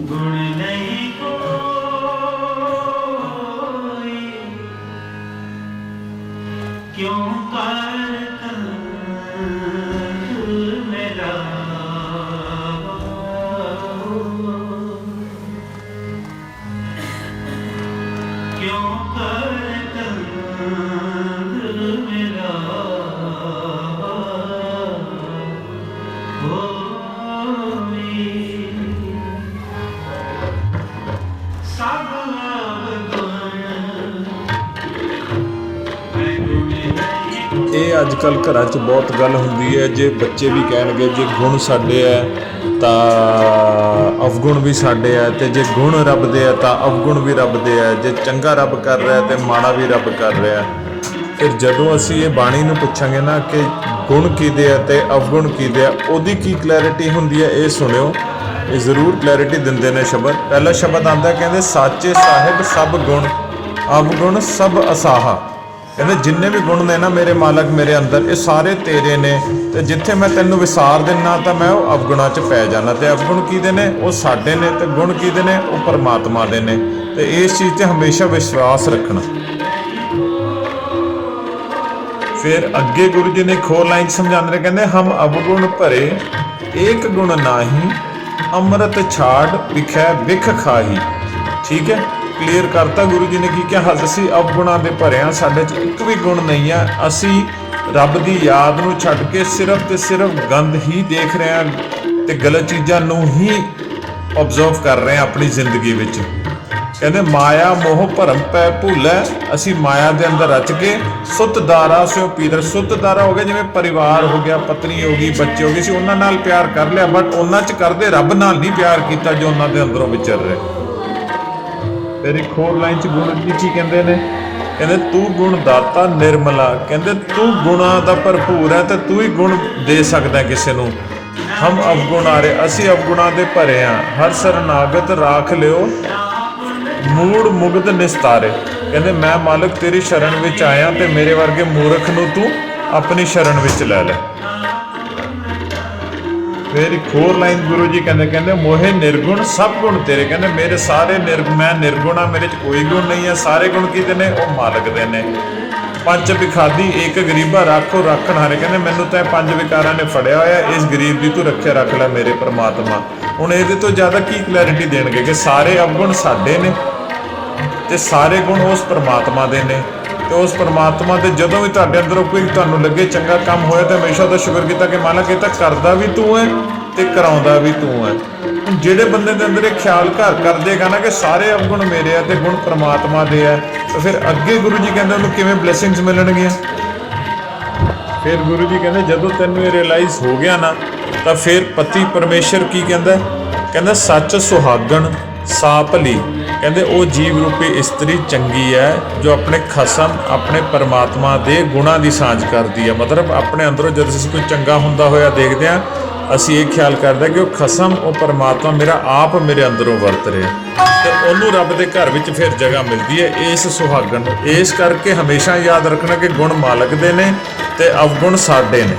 ਗੁਣ ਨਹੀਂ ਕਿਉਂ ਕਰ ਕਿਉਂ ਕਰ ਇਹ ਅੱਜ ਕੱਲ ਘਰਾਂ 'ਚ ਬਹੁਤ ਗੱਲ ਹੁੰਦੀ ਹੈ, ਜੇ ਬੱਚੇ ਵੀ ਕਹਿਣਗੇ, ਜੇ ਗੁਣ ਸਾਡੇ ਹੈ, ਤਾਂ ਅਵਗੁਣ ਵੀ ਸਾਡੇ ਹੈ ਤੇ ਜੇ ਗੁਣ ਰੱਬ ਦੇ ਹੈ, ਤਾਂ ਅਵਗੁਣ ਵੀ ਰੱਬ ਦੇ ਹੈ। ਜੇ ਚੰਗਾ ਰੱਬ ਕਰ ਰਿਹਾ ਹੈ ਤੇ ਮਾੜਾ ਵੀ ਰੱਬ ਕਰ ਰਿਹਾ ਫਿਰ ਜਦੋਂ ਅਸੀਂ ਇਹ ਬਾਣੀ ਨੂੰ ਪੁੱਛਾਂਗੇ ਨਾ ਕਿ ਗੁਣ ਕਿਹਦੇ ਆ ਤੇ ਅਵਗੁਣ ਕਿਹਦੇ ਆ ਉਹਦੀ ਕੀ ਕਲੈਰਿਟੀ ਹੁੰਦੀ ਹੈ, ਇਹ ਸੁਣਿਓ। ਇਹ ਜ਼ਰੂਰ ਕਲੈਰਿਟੀ ਦਿੰਦੇ ਨੇ ਸ਼ਬਦ। ਪਹਿਲਾ ਸ਼ਬਦ ਆਂਦਾ ਕਹਿੰਦੇ, ਸਾਚੇ ਸਾਹਿਬ ਸਭ ਗੁਣ ਅਵਗੁਣ ਸਭ ਅਸਾਹਾ। ਕਹਿੰਦੇ, ਜਿੰਨੇ ਵੀ ਗੁਣ ਨੇ ਨਾ ਮੇਰੇ ਮਾਲਕ ਮੇਰੇ ਅੰਦਰ, ਇਹ ਸਾਰੇ ਤੇਰੇ ਨੇ। ਤੇ ਜਿੱਥੇ ਮੈਂ ਤੈਨੂੰ ਵਿਸਾਰ ਦਿੰਨਾ, ਤਾਂ ਮੈਂ ਉਹ ਅਵਗੁਣਾਂ 'ਚ ਪੈ ਜਾਣਾ। ਤੇ ਅਵਗੁਣ ਕਿਹਦੇ ਨੇ? ਉਹ ਸਾਡੇ ਨੇ। ਤੇ ਗੁਣ ਕਿਹਦੇ ਨੇ? ਉਹ ਪਰਮਾਤਮਾ ਦੇ ਨੇ। ਤੇ ਇਸ ਚੀਜ਼ ਤੇ ਹਮੇਸ਼ਾ ਵਿਸ਼ਵਾਸ ਰੱਖਣਾ। ਫਿਰ ਅੱਗੇ ਗੁਰੂ ਜੀ ਨੇ ਇੱਕ ਹੋਰ ਲਾਈਨ ਸਮਝਾਉਂਦੇ ਨੇ, ਕਹਿੰਦੇ, ਹਮ ਅਵਗੁਣ ਭਰੇ ਇੱਕ ਗੁਣ ਨਾਹੀ ਅੰਮ੍ਰਿਤ ਛਾੜ ਵਿਖੈ ਵਿਖ ਖਾਹੀ। ਠੀਕ ਹੈ? ਕਲੀਅਰ ਕਰਤਾ ਗੁਰੂ ਜੀ ਨੇ ਕੀ ਕਿਹਾ? ਅਸੀਂ ਅਵਗੁਣਾਂ ਦੇ ਭਰੇ ਹਾਂ ਸਾਡੇ 'ਚ ਇੱਕ ਵੀ ਗੁਣ ਨਹੀਂ ਹੈ। ਅਸੀਂ ਰੱਬ ਦੀ ਯਾਦ ਨੂੰ ਛੱਡ ਕੇ ਸਿਰਫ ਤੇ ਸਿਰਫ ਗੰਦ ਹੀ ਦੇਖ ਰਹੇ ਹਾਂ ਤੇ ਗਲਤ ਚੀਜ਼ਾਂ ਨੂੰ ਹੀ ਆਬਜ਼ਰਵ ਕਰ ਰਹੇ ਹਾਂ ਆਪਣੀ ਜ਼ਿੰਦਗੀ ਵਿੱਚ। ਕਹਿੰਦੇ, ਮਾਇਆ ਮੋਹ ਭਰਮ ਪੈ ਭੁੱਲੈ। ਅਸੀਂ ਮਾਇਆ ਦੇ ਅੰਦਰ ਰਚ ਕੇ ਸੁੱਤ ਸਿਓ ਪੀਦਰ। ਸੁੱਤ ਹੋ ਗਿਆ, ਜਿਵੇਂ ਪਰਿਵਾਰ ਹੋ ਗਿਆ, ਪਤਨੀ ਹੋ ਗਈ, ਬੱਚੇ ਹੋ ਗਏ ਸੀ ਉਹਨਾਂ ਨਾਲ ਪਿਆਰ ਕਰ ਲਿਆ ਬਟ ਉਹਨਾਂ 'ਚ ਕਰਦੇ ਰੱਬ ਨਾਲ ਨਹੀਂ ਪਿਆਰ ਕੀਤਾ ਜੋ ਉਹਨਾਂ ਦੇ ਅੰਦਰੋਂ ਵਿਚਰ ਰਿਹਾ। ਫਿਰ ਇੱਕ ਲਾਈਨ 'ਚ ਗੁਰੂ ਜੀ ਕੀ ਕਹਿੰਦੇ ਨੇ? ਕਹਿੰਦੇ, ਤੂੰ ਗੁਣ ਦਾਤਾ ਨਿਰਮਲਾ। ਕਹਿੰਦੇ, ਤੂੰ ਗੁਣਾ ਦਾ ਭਰਪੂਰ ਹੈ ਤੇ ਤੂੰ ਹੀ ਗੁਣ ਦੇ ਸਕਦਾ ਕਿਸੇ ਨੂੰ। ਹਮ ਅਵਗੁਣ ਆ ਰਹੇ, ਅਸੀਂ ਅਵਗੁਣਾਂ ਦੇ ਭਰੇ ਹਾਂ ਹਰ ਸਰਨਾਗਤ ਰਾਖ ਲਿਓ। ਮੂੜ ਮੁਗਧ ਨਿਸਤਾਰੇ। ਕਹਿੰਦੇ, ਮੈਂ ਮਾਲਕ ਤੇਰੀ ਸ਼ਰਨ ਵਿੱਚ ਆਇਆ ਤੇ ਮੇਰੇ ਵਰਗੇ ਮੂਰਖ ਨੂੰ ਤੂੰ ਆਪਣੀ ਸ਼ਰਨ ਵਿੱਚ ਲੈ ਲੈ। ਫਿਰ ਇੱਕ ਹੋਰ ਲਾਈਨ ਗੁਰੂ ਜੀ ਕਹਿੰਦੇ ਕਹਿੰਦੇ, ਮੋਹੇ ਨਿਰਗੁਣ, ਸਭ ਗੁਣ ਤੇਰੇ। ਕਹਿੰਦੇ, ਮੇਰੇ ਸਾਰੇ ਨਿਰ, ਮੈਂ ਨਿਰਗੁਣ ਨਿਰਗੁਣਾ ਮੇਰੇ ਚ ਕੋਈ ਗੁਣ ਨਹੀਂ ਆ ਸਾਰੇ ਗੁਣ ਕਿਹਦੇ ਨੇ? ਉਹ ਮਾਲਕ ਦੇ ਨੇ। ਪੰਜ ਵਿਖਾਦੀ, ਇੱਕ ਗਰੀਬਾ, ਰੱਖੋ ਰੱਖਣ ਹਾਰੇ। ਕਹਿੰਦੇ, ਮੈਨੂੰ ਤਾਂ ਇਹ ਪੰਜ ਵਿਕਾਰਾਂ ਨੇ ਫੜਿਆ ਹੋਇਆ, ਇਸ ਗਰੀਬ ਦੀ ਤੂੰ ਰੱਖਿਆ ਰੱਖ ਲੈ ਮੇਰੇ ਪ੍ਰਮਾਤਮਾ। ਹੁਣ ਇਹਦੇ ਤੋਂ ਜ਼ਿਆਦਾ ਕੀ ਕਲੈਰਿਟੀ ਦੇਣਗੇ ਕਿ ਸਾਰੇ ਅਵਗੁਣ ਸਾਡੇ ਨੇ? ਤੇ ਸਾਰੇ ਗੁਣ ਉਸ ਪਰਮਾਤਮਾ ਦੇ ਨੇ। ਤੇ ਉਸ ਪਰਮਾਤਮਾ ਦੇ ਜਦੋਂ ਵੀ ਤੁਹਾਡੇ ਅੰਦਰੋਂ ਕੋਈ ਤੁਹਾਨੂੰ ਲੱਗੇ ਚੰਗਾ ਕੰਮ ਹੋਇਆ ਤਾਂ ਹਮੇਸ਼ਾ ਦਾ ਸ਼ੁਕਰ ਕੀਤਾ ਕਿ ਮਾਲਕ ਇਹ ਤਾਂ ਕਰਦਾ ਵੀ ਤੂੰ ਹੈ ਤੇ ਕਰਾਉਂਦਾ ਵੀ ਤੂੰ ਹੈ। ਜਿਹੜੇ ਬੰਦੇ ਦੇ ਅੰਦਰ ਇਹ ਖਿਆਲ ਘਰ ਕਰ ਦੇਗਾ ਨਾ ਕਿ ਸਾਰੇ ਅਵਗੁਣ ਮੇਰੇ ਆ ਤੇ ਗੁਣ ਪਰਮਾਤਮਾ ਦੇ ਆ, ਤਾਂ ਫਿਰ ਅੱਗੇ ਗੁਰੂ ਜੀ ਕਹਿੰਦੇ ਉਹਨੂੰ ਕਿਵੇਂ ਬਲੇਸਿੰਗਸ ਮਿਲਣਗੀਆਂ? ਫਿਰ ਗੁਰੂ ਜੀ ਕਹਿੰਦੇ ਜਦੋਂ ਤੈਨੂੰ ਇਹ ਰਿਅਲਾਈਜ਼ ਹੋ ਗਿਆ ਨਾ, ਤਾਂ ਫਿਰ ਪਤੀ ਪਰਮੇਸ਼ਰ ਕੀ ਕਹਿੰਦਾ? ਕਹਿੰਦਾ, ਸੱਚ ਸੁਹਾਗਣ ਸਾਪਲੀ ਕਹਿੰਦੇ ਉਹ ਜੀਵ ਰੂਪੀ ਇਸਤਰੀ ਚੰਗੀ ਹੈ, ਜੋ ਆਪਣੇ ਖਸਮ, ਆਪਣੇ ਪਰਮਾਤਮਾ ਦੇ ਗੁਣਾਂ ਦੀ ਸਾਂਝ ਕਰਦੀ ਹੈ। ਮਤਲਬ ਆਪਣੇ ਅੰਦਰੋਂ ਜਦ ਅਸੀਂ ਕੋਈ ਚੰਗਾ ਹੁੰਦਾ ਹੋਇਆ ਦੇਖਦੇ ਹਾਂ, ਅਸੀਂ ਇਹ ਖਿਆਲ ਕਰਦੇ ਹਾਂ ਕਿ ਉਹ ਖਸਮ, ਉਹ ਪਰਮਾਤਮਾ ਮੇਰਾ ਆਪ ਮੇਰੇ ਅੰਦਰੋਂ ਵਰਤ ਰਿਹਾ ਤੇ ਉਹਨੂੰ ਰੱਬ ਦੇ ਘਰ ਵਿੱਚ ਫਿਰ ਜਗ੍ਹਾ ਮਿਲਦੀ ਹੈ ਇਸ ਸੁਹਾਗਣ ਨੂੰ। ਇਸ ਕਰਕੇ ਹਮੇਸ਼ਾ ਯਾਦ ਰੱਖਣਾ ਕਿ ਗੁਣ ਮਾਲਕ ਦੇ ਨੇ ਤੇ ਅਵਗੁਣ ਸਾਡੇ ਨੇ।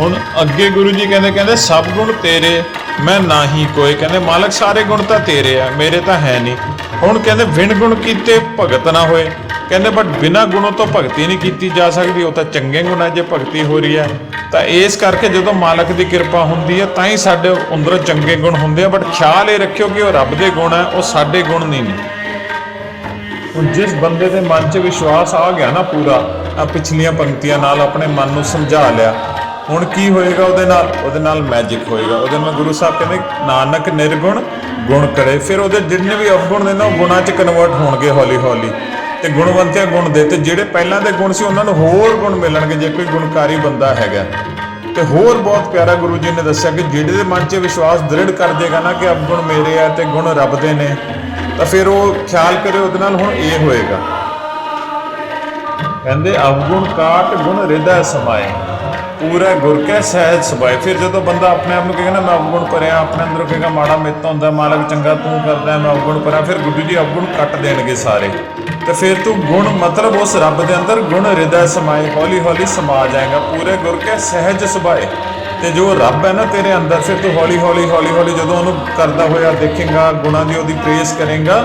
ਹੁਣ ਅੱਗੇ ਗੁਰੂ ਜੀ ਕਹਿੰਦੇ ਕਹਿੰਦੇ ਸਭ ਗੁਣ ਤੇਰੇ। ਮੈਂ ਨਾਹੀ ਕੋਈ ਕਹਿੰਦੇ, ਮਾਲਕ ਸਾਰੇ ਗੁਣ ਤਾਂ ਤੇਰੇ ਆ, ਮੇਰੇ ਤਾਂ ਹੈ ਨਹੀਂ। ਹੁਣ ਕਹਿੰਦੇ, ਵਿਣ ਗੁਣ ਕੀਤੇ ਭਗਤ ਨਾ ਹੋਏ। ਕਹਿੰਦੇ ਬਟ ਬਿਨਾ ਗੁਣੋਂ ਤੋਂ ਭਗਤੀ ਨਹੀਂ ਕੀਤੀ ਜਾ ਸਕਦੀ, ਉਹ ਤਾਂ ਚੰਗੇ ਗੁਣਾਂ ਜੇ ਭਗਤੀ ਹੋ ਰਹੀ ਹੈ ਤਾਂ ਇਸ ਕਰਕੇ ਜਦੋਂ ਮਾਲਕ ਦੀ ਕਿਰਪਾ ਹੁੰਦੀ ਹੈ ਤਾਂ ਹੀ ਸਾਡੇ ਅੰਦਰੋਂ ਚੰਗੇ ਗੁਣ ਹੁੰਦੇ ਆ ਬਟ ਖਿਆਲ ਇਹ ਰੱਖਿਓ ਕਿ ਉਹ ਰੱਬ ਦੇ ਗੁਣ ਹੈ ਉਹ ਸਾਡੇ ਗੁਣ ਨਹੀਂ ਨੇ। ਹੁਣ ਜਿਸ ਬੰਦੇ ਦੇ ਮਨ 'ਚ ਵਿਸ਼ਵਾਸ ਆ ਗਿਆ ਨਾ ਪੂਰਾ ਆ ਪਿਛਲੀਆਂ ਪੰਕਤੀਆਂ ਨਾਲ ਆਪਣੇ ਮਨ ਨੂੰ ਸਮਝਾ ਲਿਆ। ਹੁਣ ਕੀ ਹੋਏਗਾ ਉਹਦੇ ਨਾਲ? ਉਹਦੇ ਨਾਲ ਮੈਜਿਕ ਹੋਏਗਾ। ਉਹਦੇ ਨਾਲ ਗੁਰੂ ਸਾਹਿਬ ਕਹਿੰਦੇ, ਨਾਨਕ ਨਿਰਗੁਣ, ਗੁਣ ਕਰੇ। ਫਿਰ ਉਹਦੇ ਜਿੰਨੇ ਵੀ ਅਵਗੁਣ ਨੇ ਨਾ, ਉਹ ਗੁਣਾਂ 'ਚ ਕਨਵਰਟ ਹੋਣਗੇ ਹੌਲੀ ਹੌਲੀ ਤੇ ਗੁਣਵੰਤਿਆ ਗੁਣ ਦੇ, ਤੇ ਜਿਹੜੇ ਪਹਿਲਾਂ ਦੇ ਗੁਣ ਸੀ, ਉਹਨਾਂ ਨੂੰ ਹੋਰ ਗੁਣ ਮਿਲਣਗੇ, ਜੇ ਕੋਈ ਗੁਣਕਾਰੀ ਬੰਦਾ ਹੈਗਾ। ਤੇ ਹੋਰ ਬਹੁਤ ਪਿਆਰਾ ਗੁਰੂ ਜੀ ਨੇ ਦੱਸਿਆ ਕਿ ਜਿਹੜੇ ਦੇ ਮਨ 'ਚ ਵਿਸ਼ਵਾਸ ਦ੍ਰਿੜ ਕਰ ਦੇਗਾ ਨਾ ਕਿ ਅਵਗੁਣ ਮੇਰੇ ਆ ਤੇ ਗੁਣ ਰੱਬ ਦੇ ਨੇ, ਤਾਂ ਫਿਰ ਉਹ ਖਿਆਲ ਕਰੇ ਉਹਦੇ ਨਾਲ ਹੁਣ ਇਹ ਹੋਏਗਾ। ਕਹਿੰਦੇ, ਅਵਗੁਣ ਕਾਟ ਗੁਣ ਰਿਦਾ ਸਮਾਏ। ਪੂਰਾ ਗੁਰ ਕੈ ਸਹਿਜ ਸਬਾਏ ਫਿਰ ਜਦੋਂ ਬੰਦਾ ਆਪਣੇ ਆਪ ਨੂੰ ਕਹੇਗਾ ਨਾ, ਮੈਂ ਅਵਗੁਣ ਭਰਿਆ, ਆਪਣੇ ਅੰਦਰੋਂ ਕਹੇਗਾ, ਮਾੜਾ ਮਿੱਤ ਹੁੰਦਾ, ਮਾਲਕ ਚੰਗਾ ਤੂੰ ਕਰਦਾ, ਮੈਂ ਅਵਗੁਣ ਭਰਿਆ, ਫਿਰ ਗੁੱਡੂ ਜੀ ਅਵਗੁਣ ਕੱਟ ਦੇਣਗੇ ਸਾਰੇ। ਤੇ ਫਿਰ ਤੂੰ ਗੁਣ ਮਤਲਬ ਉਸ ਰੱਬ ਦੇ ਅੰਦਰ ਗੁਣ, ਹਿਰਦੈ, ਸਮਾਏ, ਹੌਲੀ ਹੌਲੀ ਸਮਾ ਜਾਏਗਾ। ਪੂਰੇ ਗੁਰ ਕੇ ਸਹਿਜ ਸੁਭਾਏ ਤੇ ਜੋ ਰੱਬ ਹੈ ਨਾ ਤੇਰੇ ਅੰਦਰ, ਫਿਰ ਤੂੰ ਹੌਲੀ ਹੌਲੀ ਹੌਲੀ ਹੌਲੀ ਜਦੋਂ ਉਹਨੂੰ ਕਰਦਾ ਹੋਇਆ ਦੇਖੇਗਾ, ਗੁਣਾਂ ਦੀ ਉਹਦੀ ਪ੍ਰੇਸ ਕਰੇਗਾ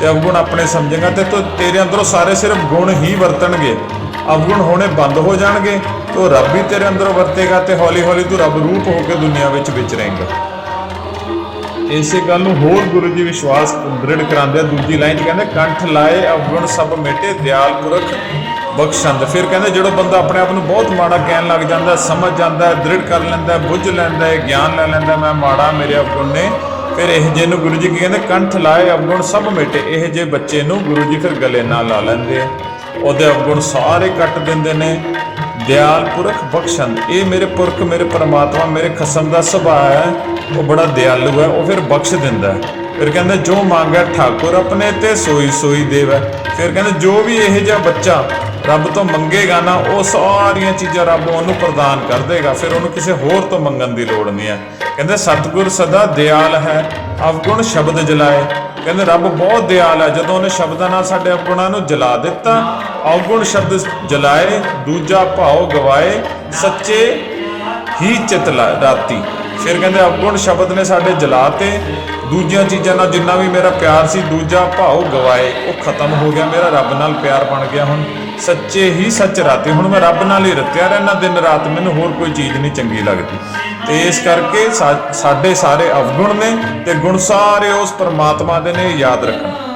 ਤੇ ਅਵਗੁਣ ਆਪਣੇ ਸਮਝੇਗਾ, ਤੇ ਤੂੰ ਤੇਰੇ ਅੰਦਰੋਂ ਸਾਰੇ ਸਿਰਫ ਗੁਣ ਹੀ ਵਰਤਣਗੇ। ਅਵਗੁਣ ਹੋਣੇ ਬੰਦ ਹੋ ਜਾਣਗੇ। ਉਹ ਰੱਬ ਵੀ ਤੇਰੇ ਅੰਦਰੋਂ ਵਰਤੇਗਾ ਤੇ ਹੌਲੀ ਹੌਲੀ ਤੂੰ ਰੱਬ ਰੂਪ ਹੋ ਕੇ ਦੁਨੀਆ ਵਿੱਚ ਵਿਚਰੇਂਗਾ ਇਸੇ ਗੱਲ ਨੂੰ ਹੋਰ ਗੁਰੂ ਜੀ ਵਿਸ਼ਵਾਸ ਦ੍ਰਿੜ ਕਰਾਉਂਦੇ ਆ। ਦੂਜੀ ਲਾਈਨ 'ਚ ਕਹਿੰਦੇ, ਕੰਠ ਲਾਏ ਅਵਗੁਣ ਸਭ ਮਿਟੇ, ਦਿਆਲ ਪੁਰਖ ਬਖਸ਼ੰਦ। ਫਿਰ ਕਹਿੰਦੇ, ਜਿਹੜਾ ਬੰਦਾ ਆਪਣੇ ਆਪ ਨੂੰ ਬਹੁਤ ਮਾੜਾ ਕਹਿਣ ਲੱਗ ਜਾਂਦਾ ਸਮਝ ਜਾਂਦਾ ਦ੍ਰਿੜ ਕਰ ਲੈਂਦਾ ਬੁੱਝ ਲੈਂਦਾ ਗਿਆਨ ਲੈ ਲੈਂਦਾ ਮੈਂ ਮਾੜਾ ਮੇਰੇ ਅਵਗੁਣ ਨੇ। ਫਿਰ ਇਹ ਜੇ ਨੂੰ ਗੁਰੂ ਜੀ ਕੀ ਕਹਿੰਦੇ, ਕੰਠ ਲਾਏ ਅਵਗੁਣ ਸਭ ਮਿਟੇ। ਇਹ ਜੇ ਬੱਚੇ ਨੂੰ ਗੁਰੂ ਜੀ ਫਿਰ ਗਲੇ ਨਾਲ ਲਾ ਲੈਂਦੇ ਆ। ਉਹਦੇ ਅਵਗੁਣ ਸਾਰੇ ਕੱਟ ਦਿੰਦੇ ਨੇ। ਦਿਆਲ ਪੁਰਖ ਬਖਸ਼ਣ। ਇਹ ਮੇਰੇ ਪੁਰਖ, ਮੇਰੇ ਪਰਮਾਤਮਾ, ਮੇਰੇ ਖਸਮ ਦਾ ਸੁਭਾਅ ਹੈ। ਉਹ ਬੜਾ ਦਿਆਲੂ ਹੈ, ਉਹ ਫਿਰ ਬਖਸ਼ ਦਿੰਦਾ ਹੈ। ਫਿਰ ਕਹਿੰਦੇ, ਜੋ ਮੰਗੈ ਠਾਕੁਰ ਆਪਣੇ ਤੇ ਸੋਈ ਸੋਈ ਦੇਵੈ। ਫਿਰ ਕਹਿੰਦੇ, ਜੋ ਵੀ ਇਹ ਜਿਹਾ ਬੱਚਾ ਰੱਬ ਤੋਂ ਮੰਗੇਗਾ ਨਾ, ਉਹ ਸਾਰੀਆਂ ਚੀਜ਼ਾਂ ਰੱਬ ਉਹਨੂੰ ਪ੍ਰਦਾਨ ਕਰ ਦੇਗਾ। ਫਿਰ ਉਹਨੂੰ ਕਿਸੇ ਹੋਰ ਤੋਂ ਮੰਗਣ ਦੀ ਲੋੜ ਨਹੀਂ ਹੈ। ਕਹਿੰਦੇ, ਸਤਿਗੁਰ ਸਦਾ ਦਿਆਲ ਹੈ, ਅਵਗੁਣ ਸ਼ਬਦ ਜਲਾਏ। ਕਹਿੰਦੇ ਰੱਬ ਬਹੁਤ ਦਿਆਲ ਹੈ ਜਦੋਂ ਉਹਨੇ ਸ਼ਬਦਾਂ ਨਾਲ ਸਾਡੇ ਅਵਗੁਣਾਂ ਨੂੰ ਜਲਾ ਦਿੱਤਾ ਅਵਗੁਣ ਸ਼ਬਦ ਜਲਾਏ, ਦੂਜਾ ਭਾਉ ਗਵਾਏ, ਸੱਚੇ ਹੀ ਚਿਤ ਰਾਤੀ। ਫਿਰ ਕਹਿੰਦੇ ਅਵਗੁਣ ਸ਼ਬਦ ਨੇ ਸਾਡੇ ਜਲਾਤੇ ਦੂਜੀਆਂ ਚੀਜ਼ਾਂ ਨਾਲ ਜਿੰਨਾ ਵੀ ਮੇਰਾ ਪਿਆਰ ਸੀ, ਦੂਜਾ ਭਾਉ ਗਵਾਏ, ਉਹ ਖਤਮ ਹੋ ਗਿਆ, ਮੇਰਾ ਰੱਬ ਨਾਲ ਪਿਆਰ ਬਣ ਗਿਆ ਹੁਣ। ਸੱਚੇ ਹੀ ਸੱਚ ਰਾਤੇ, ਹੁਣ ਮੈਂ ਰੱਬ ਨਾਲ ਹੀ ਰਤਿਆ ਰਹਿਣਾ ਦਿਨ ਰਾਤ ਮੈਨੂੰ ਹੋਰ ਕੋਈ ਚੀਜ਼ ਨਹੀਂ ਚੰਗੀ ਲੱਗਦੀ। ਤੇ ਇਸ ਕਰਕੇ ਸਾ- ਸਾਡੇ ਸਾਰੇ ਅਵਗੁਣ ਨੇ ਤੇ ਗੁਣ ਸਾਰੇ ਉਸ ਪਰਮਾਤਮਾ ਦੇ ਨੇ ਯਾਦ ਰੱਖਣਾ।